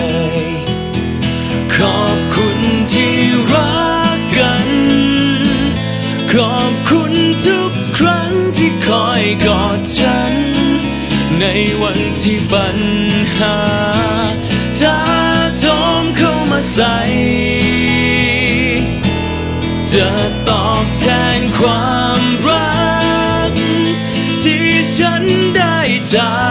ย วันที่ปัญหาท้าทมเข้ามาใส่จะตอบแทนความรัก ที่ฉันได้จาก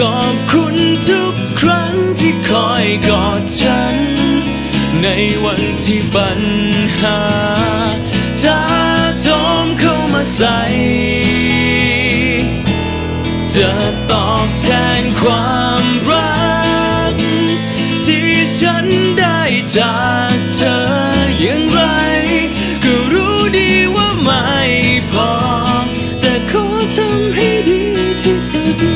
ขอบคุณทุกครั้งที่คอยกอดฉัน ในวันที่ปัญหาท้าโถมเข้ามาใส่จะตอบแทนความรัก ที่ฉันได้จากเธออย่างไร ก็รู้ดีว่าไม่พอ แต่ขอทำให้ดีที่สุด